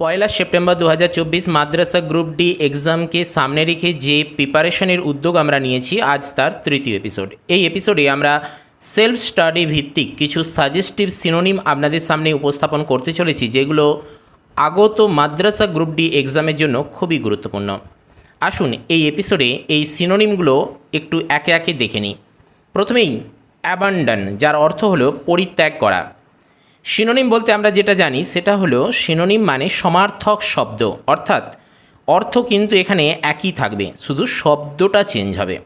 পয়লা September দু হাজার চব্বিশ মাদ্রাসা গ্রুপ ডি এক্সামকে সামনে রেখে যে প্রিপারেশনের উদ্যোগ আমরা নিয়েছি, আজ তার তৃতীয় এপিসোড এই এপিসোডে আমরা সেলফ স্টাডি ভিত্তিক কিছু সাজেস্টিভ সিনোনিম আপনাদের সামনে উপস্থাপন করতে চলেছি, যেগুলো আগত মাদ্রাসা গ্রুপ ডি এক্সামের জন্য খুবই গুরুত্বপূর্ণ। আসুন এই এপিসোডে এই সিনোনিমগুলো একটু একে একে দেখে নিই। প্রথমেই অ্যাবান্ডন যার অর্থ হলো পরিত্যাগ করা। সিনোনিম বলতে আমরা যেটা জানি সেটা হলো সিনোনিম মানে সমার্থক শব্দ। অর্থাৎ অর্থ কিন্তু এখানে একই থাকবে, শুধু শব্দটা চেঞ্জ হবে।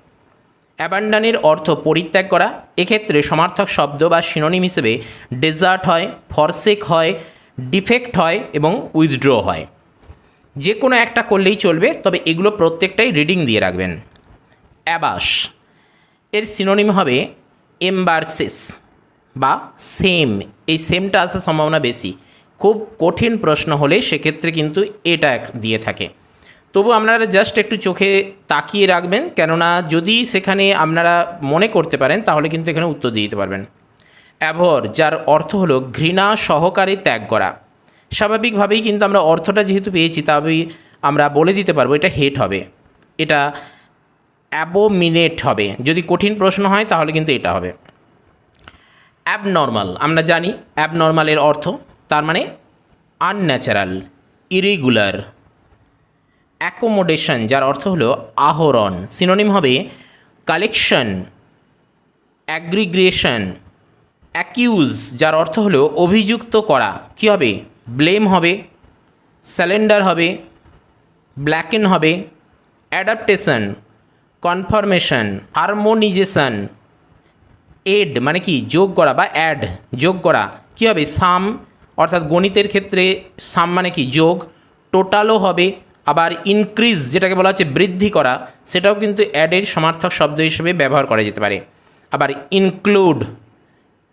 অ্যাবান্ডানের অর্থ পরিত্যাগ করা, এক্ষেত্রে সমার্থক শব্দ বা সিনোনিম হিসেবে ডেজার্ট হয় ফরসেক হয় ডিফেক্ট হয় এবং উইথড্র হয়। যে কোনো একটা করলেই চলবে, তবে এগুলো প্রত্যেকটাই রিডিং দিয়ে রাখবেন। অ্যাবাস এর সিনোনিম হবে এমবারসিস বা সেম এই সেমটা আসার সম্ভাবনা বেশি। খুব কঠিন প্রশ্ন হলে সেক্ষেত্রে কিন্তু এটা দিয়ে থাকে। তবু আপনারা জাস্ট একটু চোখে তাকিয়ে রাখবেন, কেননা যদি সেখানে আপনারা মনে করতে পারেন, তাহলে কিন্তু এখানে উত্তর দিয়ে দিতে পারবেন। অ্যাভর, যার অর্থ হলো ঘৃণা সহকারে ত্যাগ করা। স্বাভাবিকভাবেই কিন্তু আমরা অর্থটা যেহেতু পেয়েছি, তবেই আমরা বলে দিতে পারব এটা হেট হবে। এটা অ্যাবোমিনেট হবে। যদি কঠিন প্রশ্ন হয়, তাহলে কিন্তু এটা হবে। অ্যাবনর্মাল আমরা জানি অ্যাবনর্মালের অর্থ, তার মানে আনন্যাচারাল ইরেগুলার অ্যাকোমোডেশন যার অর্থ হলো আহরণ সিনোনিম হবে কালেকশন অ্যাগ্রিগ্রেশন অ্যাকিউজ যার অর্থ হলো অভিযুক্ত করা, কী হবে? ব্লেম হবে স্যালেন্ডার হবে ব্ল্যাকেন হবে অ্যাডাপ্টেশন কনফার্মেশন হারমোনিজেশন এড মানে কি? যোগ করা বা অ্যাড যোগ করা। কী হবে? সাম অর্থাৎ গণিতের ক্ষেত্রে সাম মানে কি? যোগ। টোটালও হবে আবার ইনক্রিজ যেটাকে বলা হচ্ছে বৃদ্ধি করা, সেটাও কিন্তু অ্যাডের সমার্থক শব্দ হিসেবে ব্যবহার করা যেতে পারে। আবার ইনক্লুড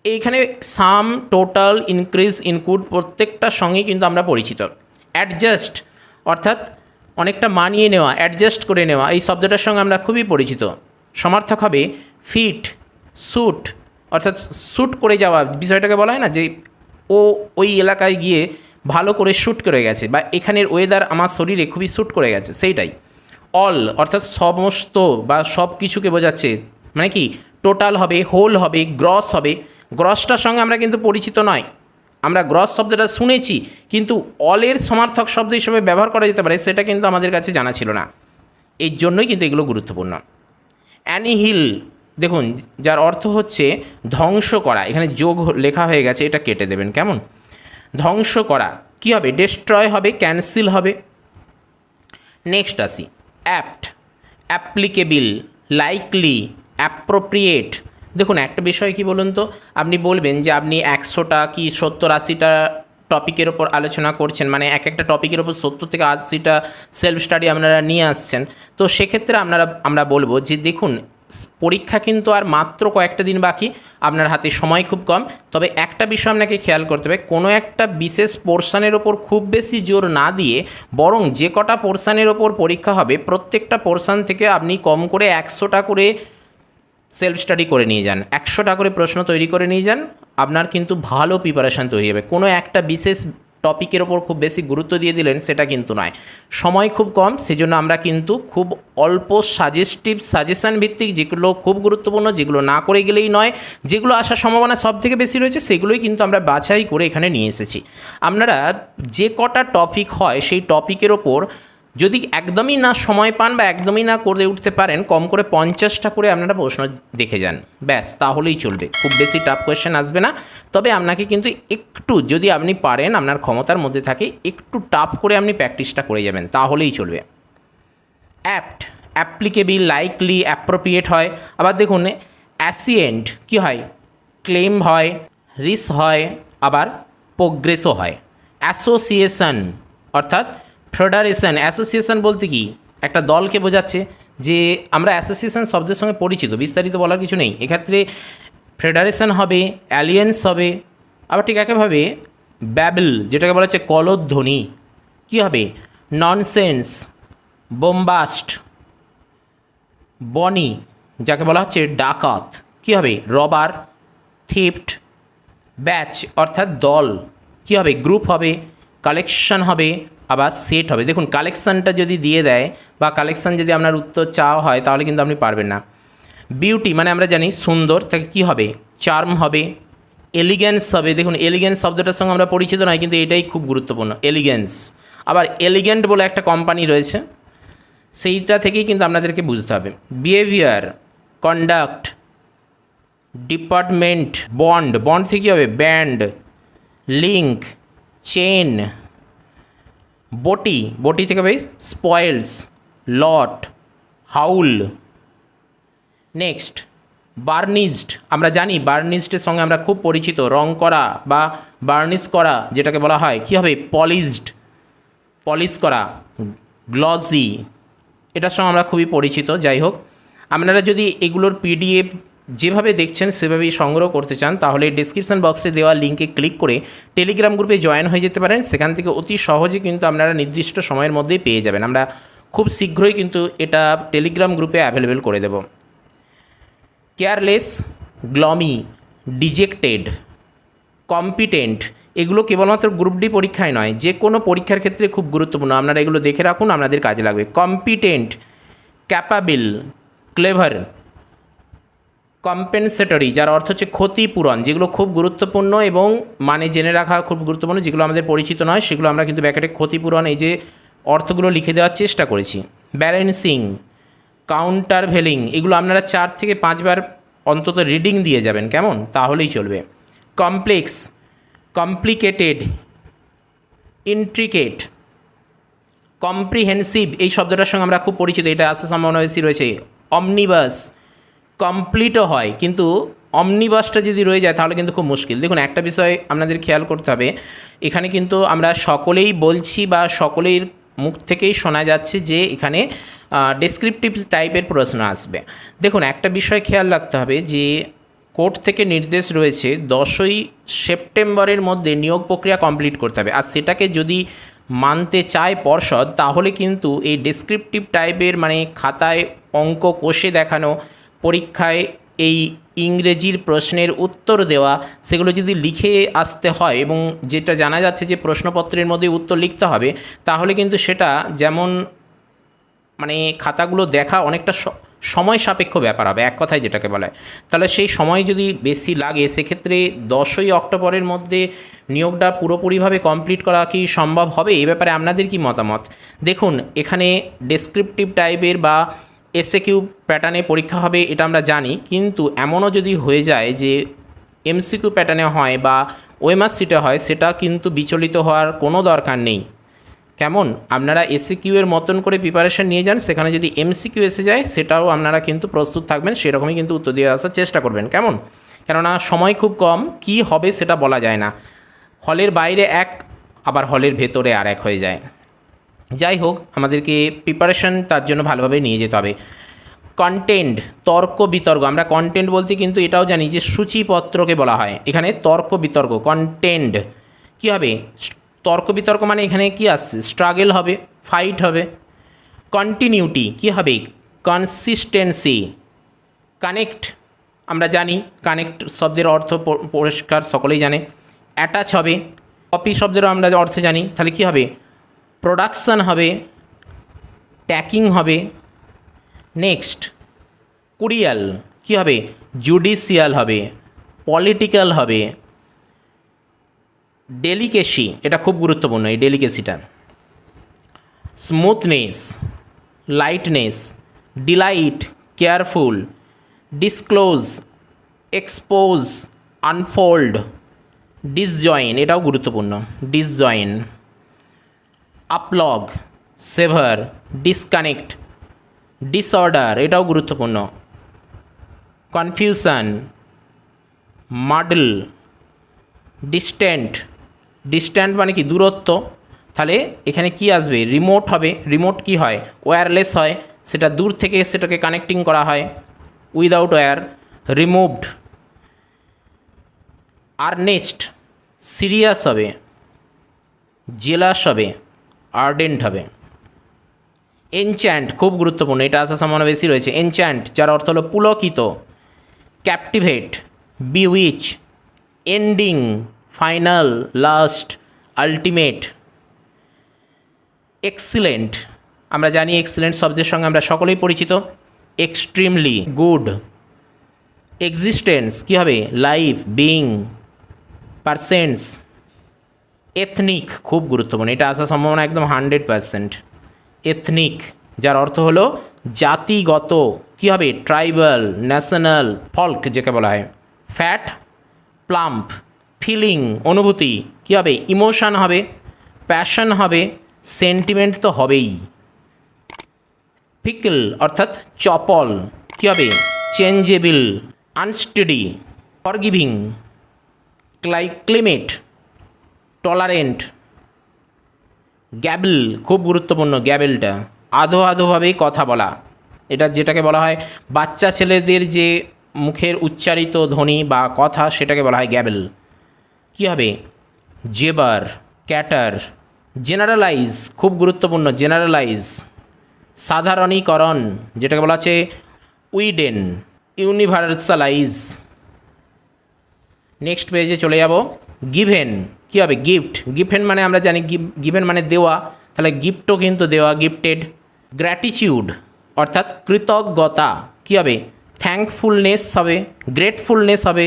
এইখানে সাম টোটাল ইনক্রিজ ইনক্লুড প্রত্যেকটার সঙ্গেই কিন্তু আমরা পরিচিত। অ্যাডজাস্ট অর্থাৎ অনেকটা মানিয়ে নেওয়া অ্যাডজাস্ট করে নেওয়া, এই শব্দটার সঙ্গে আমরা খুবই পরিচিত। সমার্থক হবে ফিট স্যুট অর্থাৎ স্যুট করে যাওয়া, বিষয়টাকে বলা হয় না যে ও ওই এলাকায় গিয়ে ভালো করে শ্যুট করে গেছে বা এখানের ওয়েদার আমার শরীরে খুবই শ্যুট করে গেছে, সেইটাই। অল অর্থাৎ সমস্ত বা সব কিছুকে বোঝাচ্ছে মানে কি? টোটাল হবে হোল হবে গ্রস হবে। গ্রসটার সঙ্গে আমরা কিন্তু পরিচিত নয়। আমরা গ্রস শব্দটা শুনেছি, কিন্তু অলের সমার্থক শব্দ হিসেবে ব্যবহার করা যেতে পারে, সেটা কিন্তু আমাদের কাছে জানা ছিল না। এর জন্যই কিন্তু এগুলো গুরুত্বপূর্ণ। অ্যানিহিল দেখুন, যার অর্থ হচ্ছে ধ্বংস করা। এখানে যোগ লেখা হয়ে গেছে, এটা কেটে দেবেন, কেমন? ধ্বংস করা। কি হবে? ডেস্ট্রয় হবে ক্যান্সেল হবে। নেক্সট আসি। অ্যাপ্ট অ্যাপ্লিকেবিল লাইকলি অ্যাপ্রোপ্রিয়েট দেখুন, একটা বিষয় কি বলুন তো? আপনি বলবেন যে আপনি একশোটা কি সত্তর আশিটা টপিকের ওপর আলোচনা করছেন মানে এক একটা টপিকের ওপর সত্তর থেকে আশিটা সেলফ স্টাডি আপনারা নিয়ে আসছেন। তো সেক্ষেত্রে আপনারা, আমরা বলব যে দেখুন পরীক্ষা কিন্তু আর মাত্র কয়েকটা দিন বাকি। আপনার হাতে সময় খুব কম। তবে একটা বিষয় আপনাকে খেয়াল করতে হবে, কোনো একটা বিশেষ পোর্শানের ওপর খুব বেশি জোর না দিয়ে বরং যে কটা পোর্শানের ওপর পরীক্ষা হবে, প্রত্যেকটা পোর্শন থেকে আপনি কম করে একশোটা করে সেলফ স্টাডি করে নিয়ে যান। একশোটা করে প্রশ্ন তৈরি করে নিয়ে যান, আপনার কিন্তু ভালো প্রিপারেশান তৈরি হবে। কোনো একটা বিশেষ টপিকের ওপর খুব বেশি গুরুত্ব দিয়ে দিলেন, সেটা কিন্তু নয়। সময় খুব কম, সেজন্য আমরা কিন্তু খুব অল্প সাজেস্টিভ সাজেশন ভিত্তিক যেগুলো খুব গুরুত্বপূর্ণ, যেগুলো না করে গেলেই নয়, যেগুলো আসার সম্ভাবনা সব থেকে বেশি রয়েছে, সেগুলোই কিন্তু আমরা বাছাই করে এখানে নিয়ে এসেছি। আপনারা যে কটা টপিক হয়, সেই টপিকের ওপর যদি একদমই না সময় পান বা একদমই না করে উঠতে পারেন, কম করে পঞ্চাশটা করে আপনারা প্রশ্ন দেখে যান। ব্যাস, তাহলেই চলবে। খুব বেশি টাফ কোয়েশ্চেন আসবে না। তবে আপনাকে কিন্তু একটু, যদি আপনি পারেন, আপনার ক্ষমতার মধ্যে থাকে, একটু টাফ করে আপনি প্র্যাকটিসটা করে যাবেন, তাহলেই চলবে। অ্যাপ্ট অ্যাপ্লিকেবল লাইকলি অ্যাপ্রোপ্রিয়েট হয়। আবার দেখুন অ্যাসিয়েন্ট কি হয়? ক্লেম হয় রিস হয়, আবার প্রোগ্রেসও হয়। অ্যাসোসিয়েশন অর্থাৎ ফেডারেশন অ্যাসোসিয়েশন বলতে কি? একটা দলকে বোঝাচ্ছে যে আমরা অ্যাসোসিয়েশন শব্দের সঙ্গে পরিচিত, বিস্তারিত বলার কিছু নেই। এক্ষেত্রে ফেডারেশন হবে অ্যালিয়েন্স হবে, আবার ঠিক একইভাবে ব্যাবল যেটাকে বলা হচ্ছে কলধ্বনি। কী হবে? ননসেন্স বোম্বাস্ট বনি, যাকে বলা হচ্ছে ডাকাত। কী হবে? রবার থিফট ব্যাচ অর্থাৎ দল। কী হবে? গ্রুপ হবে কালেকশন হবে আবার সেট হবে। দেখুন কালেকশানটা যদি দিয়ে দেয় বা কালেকশান যদি আপনার উত্তর চাওয়া হয়, তাহলে কিন্তু আপনি পারবেন না। বিউটি মানে আমরা জানি সুন্দর, তাকে কী হবে? চার্ম হবে। এলিগেন্স হবে। দেখুন এলিগেন্স শব্দটার সঙ্গে আমরা পরিচিত নয়, কিন্তু এটাই খুব গুরুত্বপূর্ণ। এলিগেন্স আবার এলিগেন্ট বলে একটা কোম্পানি রয়েছে, সেইটা থেকেই কিন্তু আপনাদেরকে বুঝতে হবে। Behaviour conduct department bond bond থেকে কী হবে? ব্যান্ড লিঙ্ক চেন বটি বটি থেকে হবে স্পয়েলস লট হাউল নেক্সট বার্নিশড আমরা জানি বার্নিশডের সঙ্গে আমরা খুব পরিচিত, রং করা বা বার্নিশ করা, যেটাকে বলা হয়, কী হবে? পলিশড পলিশ করা গ্লসি এটার সঙ্গে আমরা খুবই পরিচিত, যাই হোক। আপনারা যদি এগুলোর পিডিএফ যেভাবে দেখছেন, সেভাবেই সংগ্রহ করতে চান, তাহলে ডিসক্রিপশান বক্সে দেওয়া লিঙ্কে ক্লিক করে টেলিগ্রাম গ্রুপে জয়েন হয়ে যেতে পারেন। সেখান থেকে অতি সহজে কিন্তু আপনারা নির্দিষ্ট সময়ের মধ্যেই পেয়ে যাবেন। আমরা খুব শীঘ্রই কিন্তু এটা টেলিগ্রাম গ্রুপে অ্যাভেলেবেল করে দেব। কেয়ারলেস গ্লমি ডিজেক্টেড কম্পিটেন্ট এগুলো কেবলমাত্র গ্রুপ ডি পরীক্ষায় নয়, যে কোনো পরীক্ষার ক্ষেত্রে খুব গুরুত্বপূর্ণ। আপনারা এগুলো দেখে রাখুন, আপনাদের কাজে লাগবে। কম্পিটেন্ট ক্যাপাবিল ক্লেভার কম্পেনসেটরি যার অর্থ হচ্ছে ক্ষতিপূরণ, যেগুলো খুব গুরুত্বপূর্ণ এবং মানে জেনে রাখা খুব গুরুত্বপূর্ণ, যেগুলো আমাদের পরিচিত নয়, সেগুলো আমরা কিন্তু ব্যাকেটে ক্ষতিপূরণ, এই যে অর্থগুলো লিখে দেওয়ার চেষ্টা করেছি। ব্যালেন্সিং কাউন্টার ভেলিং এগুলো আপনারা চার থেকে পাঁচবার অন্তত রিডিং দিয়ে যাবেন, কেমন? তাহলেই চলবে। কমপ্লেক্স কমপ্লিকেটেড ইন্ট্রিকেট কম্প্রিহেন্সিভ এই শব্দটার সঙ্গে আমরা খুব পরিচিত, এটা আসতে সম্ভাবনা বেশি রয়েছে। অমনিবাস কমপ্লিটও হয়, কিন্তু অমনিবাসটা যদি রয়ে যায় তাহলে কিন্তু খুব মুশকিল। দেখুন, একটা বিষয় আপনাদের খেয়াল করতে হবে, এখানে কিন্তু আমরা সকলেই বলছি বা সকলের মুখ থেকেই শোনা যাচ্ছে যে এখানে ডেসক্রিপটিভ টাইপের প্রশ্ন আসবে। দেখুন, একটা বিষয় খেয়াল রাখতে হবে যে কোর্ট থেকে নির্দেশ রয়েছে, দশই সেপ্টেম্বরের মধ্যে নিয়োগ প্রক্রিয়া কমপ্লিট করতে হবে। আর সেটাকে যদি মানতে চায় পর্ষদ, তাহলে কিন্তু এই ডেসক্রিপটিভ টাইপের মানে খাতায় অঙ্ক কষে দেখানো পরীক্ষায় এই ইংরেজির প্রশ্নের উত্তর দেওয়া, সেগুলো যদি লিখে আসতে হয় এবং যেটা জানা যাচ্ছে যে প্রশ্নপত্রের মধ্যে উত্তর লিখতে হবে, তাহলে কিন্তু সেটা যেমন মানে খাতাগুলো দেখা অনেকটা সময় সাপেক্ষ ব্যাপার হবে, এক কথায় যেটাকে বলা। তাহলে সেই সময় যদি বেশি লাগে, সেক্ষেত্রে দশই অক্টোবরের মধ্যে নিয়োগটা পুরোপুরিভাবে কমপ্লিট করা কি সম্ভব হবে? এ ব্যাপারে আপনাদের কি মতামত? দেখুন, এখানে ডেসক্রিপটিভ টাইপের বা এসএ কিউ প্যাটার্নে পরীক্ষা হবে, এটা আমরা জানি। কিন্তু এমনও যদি হয়ে যায় যে এমসিকিউ প্যাটার্নে হয় বা ওএমআর সিটে হয়, সেটা কিন্তু বিচলিত হওয়ার কোনো দরকার নেই। কেমন? আপনারা এসিকিউ এর মতন করে প্রিপারেশন নিয়ে যান, সেখানে যদি এমসিকিউ এসে যায়, সেটাও আপনারা কিন্তু প্রস্তুত থাকবেন, সেরকমই কিন্তু উত্তর দিয়ে আসার চেষ্টা করবেন। কেমন? কেননা সময় খুব কম, কি হবে সেটা বলা যায় না। হলের বাইরে এক, আবার হলের ভেতরে আর এক হয়ে যায়। যাই হোক আমাদেরকে প্রিপারেশন তার জন্য ভালোভাবে নিয়ে যেতে হবে। কন্টেন্ট তর্ক, বিতর্ক, আমরা কন্টেন্ট বলতে কিন্তু এটাও জানি যে সূচিপত্রকে বলা হয়। এখানে তর্ক, বিতর্ক কন্টেন্ট কী হবে? তর্ক, বিতর্ক মানে এখানে কি আসছে? স্ট্রাগল হবে ফাইট হবে কন্টিনিউটি কি হবে? কনসিস্টেন্সি কানেক্ট আমরা জানি কানেক্ট শব্দের অর্থ পরিষ্কার, সকলেই জানে। অ্যাটাচ হবে কপি শব্দেরও আমরা অর্থ জানি। তাহলে কি হবে? প্রোডাকশান হবে ট্যাকিং হবে নেক্সট কুরিয়াল কি হবে? জুডিশিয়াল হবে পলিটিক্যাল হবে ডেলিকেসি এটা খুব গুরুত্বপূর্ণ এই ডেলিকেসিটা smoothness lightness delight careful disclose expose unfold disjoin এটাও গুরুত্বপূর্ণ disjoin unplug sever disconnect disorder এটাও গুরুত্বপূর্ণ। কনফিউশন মাডল ডিস্ট্যান্ট ডিস্ট্যান্ট মানে কি দূরত্ব? তাহলে এখানে কি আসবে? রিমোট হবে। রিমোট কি হয়? ওয়্যারলেস হয়। সেটা দূর থেকে সেটাকে কানেক্টিং করা হয়। Without wire removed earnest serious হবে। জেলাস হবে। আর্ডেন্ট হবে। এনচ্যান্ট খুব গুরুত্বপূর্ণ, এটা আসার সম্ভাবনা বেশি রয়েছে। এনচ্যান্ট যার অর্থ হলো পুলকিত captivate bewitch ending final last ultimate excellent আমরা জানি এক্সিলেন্ট শব্দের সঙ্গে আমরা সকলেই পরিচিত। এক্সট্রিমলি গুড এক্সিস্টেন্স কী হবে? লাইফ বিং পারসেন্টস এথনিক খুব গুরুত্বপূর্ণ। এটা আসার সম্ভাবনা একদম হান্ড্রেড পারসেন্ট এথনিক যার অর্থ হলো জাতিগত, কী হবে? ট্রাইবাল ন্যাশনাল ফল্ক যেকে বলা হয়। ফ্যাট প্লাম্প ফিলিং অনুভূতি, কী হবে? ইমোশন হবে প্যাশন হবে সেন্টিমেন্ট তো হবেই। ফিকল অর্থাৎ চপল, কী হবে? চেঞ্জেবল আনস্টেডি ফরগিভিং ক্লাই ক্লিমেট টলারেন্ট গ্যাবেল খুব গুরুত্বপূর্ণ গ্যাবেলটা আধো আধোভাবেই কথা বলা। এটা যেটাকে বলা হয় বাচ্চা ছেলেদের যে মুখের উচ্চারিত ধ্বনি বা কথা, সেটাকে বলা হয় গ্যাবেল কী হবে? জেবার, ক্যাটার জেনারেলাইজ খুব গুরুত্বপূর্ণ জেনারেলাইজ সাধারণীকরণ, যেটাকে বলা হচ্ছে উইডেন ইউনিভার্সালাইজ নেক্সট পেজে চলে যাব। গিভেন কী হবে? গিফট গিফেন মানে আমরা জানি গিভেন মানে দেওয়া। তাহলে গিফটও কিন্তু দেওয়া গিফটেড গ্র্যাটিচিউড অর্থাৎ কৃতজ্ঞতা। কী হবে? থ্যাঙ্কফুলনেস হবে গ্রেটফুলনেস হবে।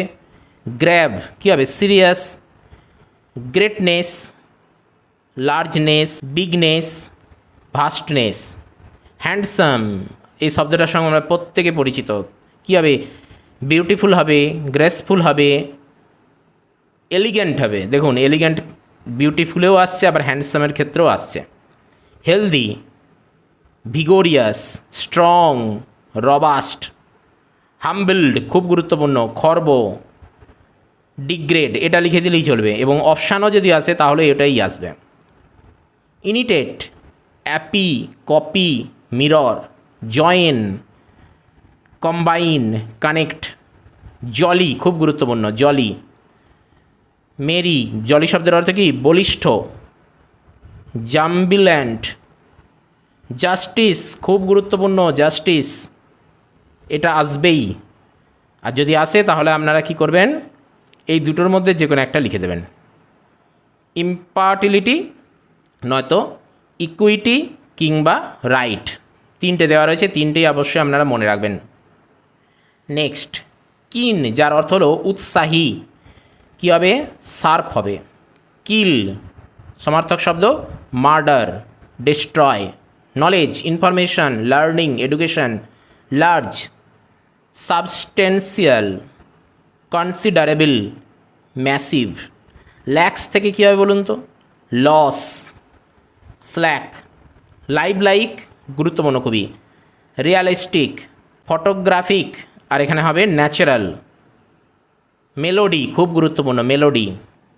গ্র্যাব কী হবে? Serious greatness largeness bigness vastness handsome এই শব্দটার সঙ্গে আমরা প্রত্যেকে পরিচিত। কী হবে? বিউটিফুল হবে গ্রেসফুল হবে। এলিগ্যান্ট হবে। দেখুন এলিগেন্ট বিউটিফুলেও আসছে, আবার হ্যান্ডসামের ক্ষেত্রেও আসছে। হেলদি ভিগোরিয়াস স্ট্রং রবাস্ট হামবিল্ড খুব গুরুত্বপূর্ণ, খর্ব ডিগ্রেড এটা লিখে দিলেই চলবে এবং অপশানও যদি আসে, তাহলে এটাই আসবে। Imitate ape copy mirror join combine connect jolly খুব গুরুত্বপূর্ণ জলি মেরি, জলি শব্দের অর্থ কি? বলিষ্ঠ, জাম্বিল্যান্ড, জাস্টিস, খুব গুরুত্বপূর্ণ, জাস্টিস, এটা আসবেই। আর যদি আসে, তাহলে আপনারা কি করবেন? এই দুটোর মধ্যে যে কোনো একটা লিখে দেবেন। ইম্পার্টিলিটি, নয়তো ইকুইটি কিংবা রাইট। তিনটে দেওয়া রয়েছে, তিনটেই অবশ্যই আপনারা মনে রাখবেন। নেক্সট, কিন, যার অর্থ হলো উৎসাহী। কী হবে? সার্ফ হবে। কিল, সমার্থক শব্দ, murder, destroy. Knowledge, information, learning, education, large substantial considerable, massive. Lax থেকে কী হবে বলুন তো? লস, স্ল্যাক লাইভ লাইক গুরুত্বপূর্ণ কবি। রিয়ালিস্টিক, ফটোগ্রাফিক, আর এখানে হবে ন্যাচারাল। মেলোডি খুব গুরুত্বপূর্ণ মেলোডি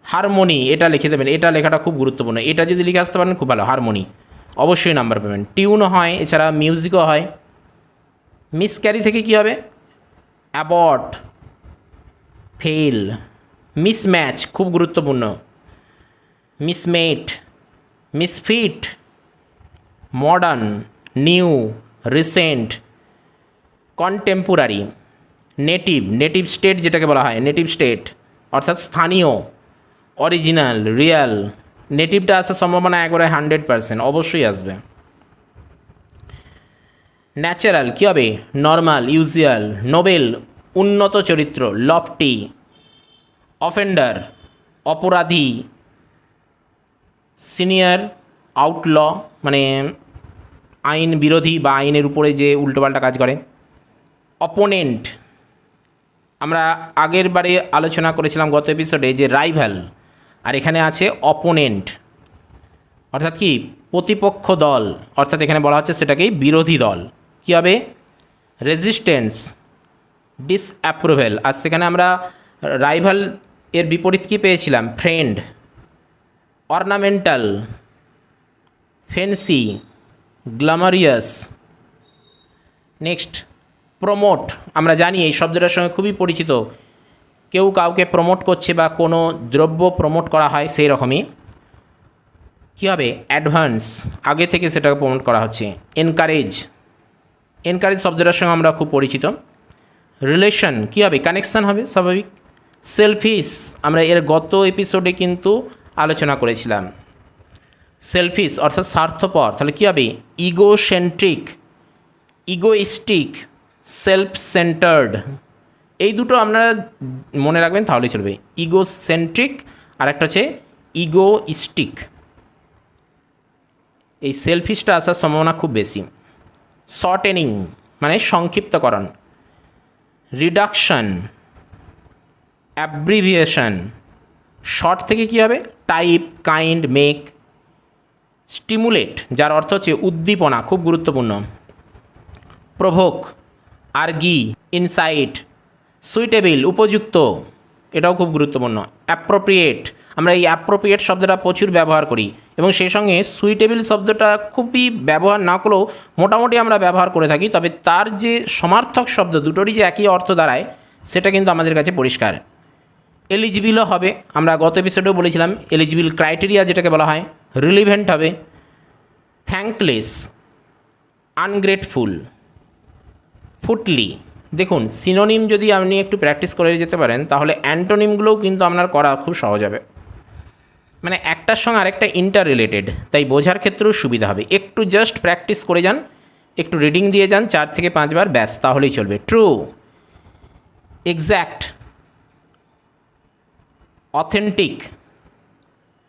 হারমোনি এটা লিখে দেবেন, এটা লেখাটা খুব গুরুত্বপূর্ণ। এটা যদি লিখে আসতে পারেন, খুব ভালো হারমোনি অবশ্যই নাম্বার পাবেন। টিউনও হয়, এছাড়া মিউজিকও হয়। মিসক্যারি থেকে কী হবে? অ্যাবট ফেল মিসম্যাচ খুব গুরুত্বপূর্ণ। Mismate misfit modern new recent contemporary native native state যেটাকে বলা হয়, নেটিভ স্টেট, অর্থাৎ স্থানীয়, অরিজিনাল, রিয়াল। নেটিভটা আসার সম্ভাবনা একবারে হান্ড্রেড পারসেন্ট, অবশ্যই আসবে। ন্যাচারাল, কী হবে? নর্মাল, ইউজুয়াল, নোবেল, উন্নত চরিত্র, লফটি, অফেন্ডার, অপরাধী, সিনিয়র আউটল মানে আইন বিরোধী বা আইনের উপরে যে উল্টোপাল্টা কাজ করে। অপোনেন্ট আমরা আগের বারে আলোচনা করেছিলাম গত এপিসোডে যে রাইভ্যাল আর এখানে আছে অপোনেন্ট অর্থাৎ কি প্রতিপক্ষ দল, অর্থাৎ এখানে বলা হচ্ছে সেটাকেই বিরোধী দল। কী হবে? রেজিস্ট্যান্স ডিসঅ্যাপ্রুভেল আর সেখানে আমরা রাইভাল এর বিপরীত কী পেয়েছিলাম? Friend ornamental fancy glamorous next promote আমরা জানি এই শব্দটার সঙ্গে খুবই পরিচিত। কেউ কাউকে প্রমোট করছে বা কোনো দ্রব্য প্রমোট করা হয় সেই রকমই। কী হবে? অ্যাডভান্স আগে থেকে সেটাকে প্রমোট করা হচ্ছে। এনকারেজ এনকারেজ শব্দটার সঙ্গে আমরা খুব পরিচিত। রিলেশন কী হবে? কানেকশান হবে, স্বাভাবিক। সেলফিস আমরা এর গত এপিসোডে কিন্তু আলোচনা করেছিলাম। সেলফিস অর্থাৎ স্বার্থপর, তাহলে কী হবে? ইগোসেন্ট্রিক ইগোইস্টিক সেলফ সেন্টার্ড এই দুটো আপনারা মনে রাখবেন, তাহলেই চলবে। ইগো সেন্ট্রিক আর একটা হচ্ছে ইগোইস্টিক এই সেলফিসটা আসার সম্ভাবনা খুব বেশি। শর্টেনিং মানে সংক্ষিপ্তকরণ। রিডাকশন অ্যাব্রিভিয়েশন শর্ট থেকে কী হবে? টাইপ কাইন্ড মেক স্টিমুলেট যার অর্থ হচ্ছে উদ্দীপনা, খুব গুরুত্বপূর্ণ। প্রভোক আর্গি, ইনসাইট, সুইটেবল, উপযুক্ত। এটাও খুব গুরুত্বপূর্ণ। অ্যাপ্রোপ্রিয়েট। আমরা এই অ্যাপ্রোপ্রিয়েট শব্দটা প্রচুর ব্যবহার করি এবং সেই সঙ্গে সুইটেবল শব্দটা খুবই ব্যবহার না করলেও মোটামুটি আমরা ব্যবহার করে থাকি, তবে তার যে সমার্থক শব্দ দুটোরই যে একই অর্থ দাঁড়ায়, সেটা কিন্তু আমাদের কাছে পরিষ্কার। এলিজিবিলও হবে। আমরা গত এপিসোডেও বলেছিলাম, এলিজিবিল ক্রাইটেরিয়া যেটাকে বলা হয়, রিলিভেন্ট হবে। Thankless, ungrateful. ফুটলি। দেখুন সিনোনিম যদি আপনি একটু প্র্যাকটিস করে যেতে পারেন, তাহলে অ্যান্টোনিমগুলোও কিন্তু আপনার করা খুব সহজ হবে। মানে একটার সঙ্গে আরেকটা ইন্টার রিলেটেড তাই বোঝার ক্ষেত্রেও সুবিধা হবে। একটু জাস্ট প্র্যাকটিস করে যান, একটু রিডিং দিয়ে যান, চার থেকে পাঁচবার ব্যাস, তাহলেই চলবে। ট্রু এক্স্যাক্ট অথেন্টিক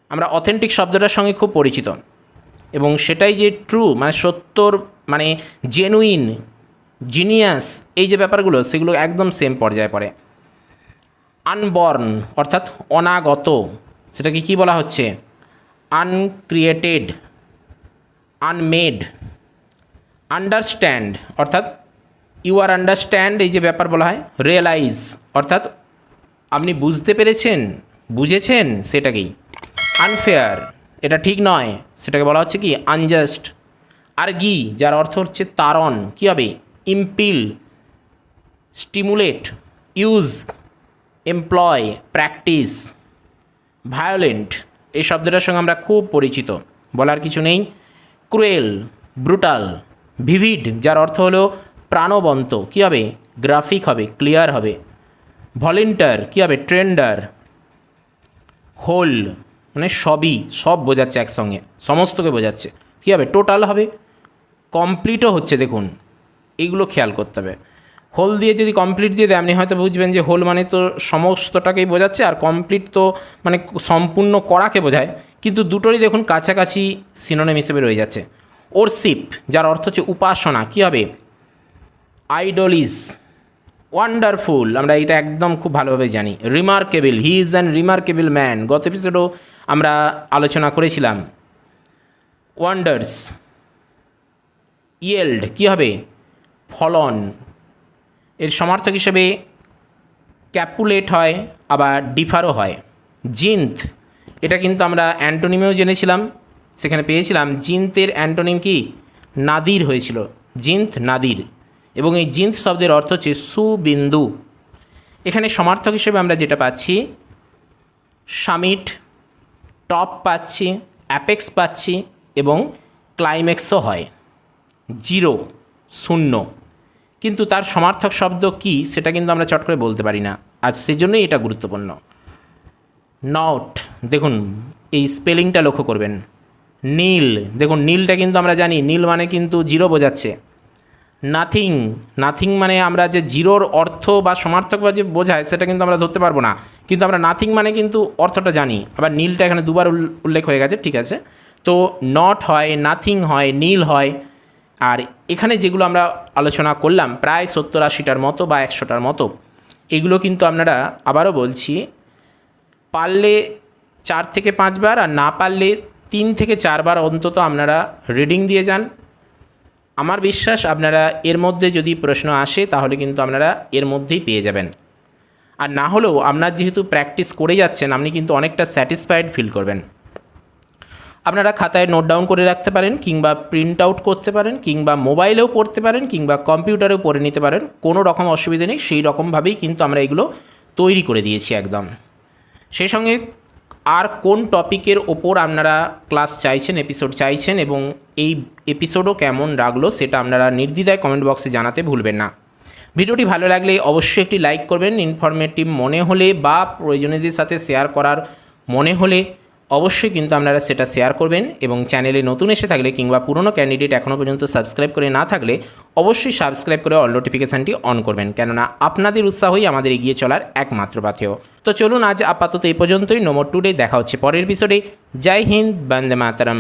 আমরা অথেন্টিক শব্দটার সঙ্গে খুব পরিচিত। এবং সেটাই যে ট্রু মানে সত্যর মানে জেনুইন জিনিয়াস এই যে ব্যাপারগুলো, সেগুলো একদম সেম পর্যায়ে পড়ে। আনবর্ন অর্থাৎ অনাগত, সেটাকে কি বলা হচ্ছে? আনক্রিয়েটেড আনমেড আন্ডারস্ট্যান্ড অর্থাৎ ইউ আর আন্ডারস্ট্যান্ড এই যে ব্যাপার বলা হয় রিয়েলাইজ অর্থাৎ আপনি বুঝতে পেরেছেন, বুঝেছেন সেটাকেই। আনফেয়ার এটা ঠিক নয়, সেটাকে বলা হচ্ছে কি? আনজাস্ট আর গি যার অর্থ হচ্ছে তারণ কী হবে? Impel stimulate use employ practice violent এই শব্দটার সঙ্গে আমরা খুব পরিচিত। বলার কিছু নেই। ক্রুয়েল ব্রুটাল ভিভিড যার অর্থ হলো প্রাণবন্ত। কী হবে? গ্রাফিক হবে ক্লিয়ার হবে। ভলেন্টার কী হবে? ট্রেন্ডার হোল মানে সবই, সব বোঝাচ্ছে একসঙ্গে, সমস্তকে বোঝাচ্ছে। কী হবে? টোটাল হবে। কমপ্লিটও হচ্ছে, দেখুন। এইগুলো খেয়াল করতে হবে। হোল দিয়ে যদি কমপ্লিট দিয়ে দেয়, আপনি হয়তো বুঝবেন যে হোল মানে তো সমস্তটাকেই বোঝাচ্ছে আর কমপ্লিট তো মানে সম্পূর্ণ করাকে বোঝায়। কিন্তু দুটোরই দেখুন কাছাকাছি সিনোনেম হিসেবে রয়ে যাচ্ছে। ওরশিপ যার অর্থ হচ্ছে উপাসনা, কী হবে? আইডলিস ওয়ান্ডারফুল আমরা এটা একদম খুব ভালোভাবে জানি। Remarkable he is an remarkable man গত এপিসোডও আমরা আলোচনা করেছিলাম। ওয়ান্ডার্স ইয়েল্ড কী হবে? ফলন। এর সমার্থক হিসেবে ক্যাপুলেট হয়, আবার ডিফারও হয়। জিন্থ, এটা কিন্তু আমরা অ্যান্টোনিমেও জেনেছিলাম, সেখানে পেয়েছিলাম। জিন্থের অ্যান্টোনিম কি? নাদির হয়েছিল। জিন্থ, নাদির। এবং এই জিন্থ শব্দের অর্থ হচ্ছে সুবিন্দু। এখানে সমার্থক হিসেবে আমরা যেটা পাচ্ছি, সামিট, টপ পাচ্ছি, অ্যাপেক্স পাচ্ছি এবং ক্লাইম্যাক্সও হয়। জিরো। শূন্য। কিন্তু তার সমার্থক শব্দ কি, সেটা কিন্তু আমরা চট করে বলতে পারি না। আজ সেজন্যই এটা গুরুত্বপূর্ণ। নট দেখুন, এই স্পেলিংটা লক্ষ্য করবেন। নীল, দেখুন, নীলটা কিন্তু আমরা জানি, নীল মানে কিন্তু জিরো বোঝাচ্ছে। নাথিং নাথিং মানে আমরা যে জিরোর অর্থ বা সমার্থক বা যে বোঝায়, সেটা কিন্তু আমরা ধরতে পারব না। কিন্তু আমরা নাথিং মানে কিন্তু অর্থটা জানি। আবার নীলটা এখানে দুবার উল- উল্লেখ হয়ে গেছে, ঠিক আছে? তো নট হয় নাথিং হয়, নীল হয় আর এখানে যেগুলো আমরা আলোচনা করলাম, প্রায় সত্তর আশিটার মতো বা একশোটার মতো, এগুলো কিন্তু আপনারা আবারও বলছি, পারলে চার থেকে পাঁচবার আর না পারলে তিন থেকে চারবার অন্তত আপনারা রিডিং দিয়ে যান। আমার বিশ্বাস আপনারা এর মধ্যে যদি প্রশ্ন আসে, তাহলে কিন্তু আপনারা এর মধ্যেই পেয়ে যাবেন। আর না হলেও আপনার যেহেতু প্র্যাকটিস করে যাচ্ছেন, আপনি কিন্তু অনেকটা স্যাটিসফাইড ফিল করবেন। আপনারা খাতায় নোট ডাউন করে রাখতে পারেন কিংবা প্রিন্ট আউট করতে পারেন কিংবা মোবাইলেও পড়তে পারেন কিংবা কম্পিউটারেও পড়ে নিতে পারেন। কোনো রকম অসুবিধা নেই, সেই রকমভাবেই কিন্তু আমরা এগুলো তৈরি করে দিয়েছি একদম। সেই সঙ্গে আর কোন টপিকের ওপর আপনারা ক্লাস চাইছেন এপিসোড চাইছেন এবং এই এপিসোডও কেমন লাগল সেটা আপনারা নির্দ্বিধায় কমেন্ট বক্সে জানাতে ভুলবেন না। ভিডিওটি ভালো লাগলে অবশ্যই একটি লাইক করবেন ইনফরমেটিভ মনে হলে বা প্রয়োজনীয়দের সাথে শেয়ার করার মনে হলে অবশ্যই কিন্তু আপনারা সেটা শেয়ার করবেন এবং চ্যানেলে নতুন এসে থাকলে কিংবা পুরনো ক্যান্ডিডেট এখনও পর্যন্ত সাবস্ক্রাইব করে না থাকলে অবশ্যই সাবস্ক্রাইব করে অল নোটিফিকেশানটি অন করবেন। কেননা আপনাদের উৎসাহই আমাদের এগিয়ে চলার একমাত্র পাথেয়। তো চলুন আজ আপাতত এই পর্যন্তই। নম্বর টুডে দেখা হচ্ছে পরের এপিসোডে জয় হিন্দ, বন্দে মাতারাম।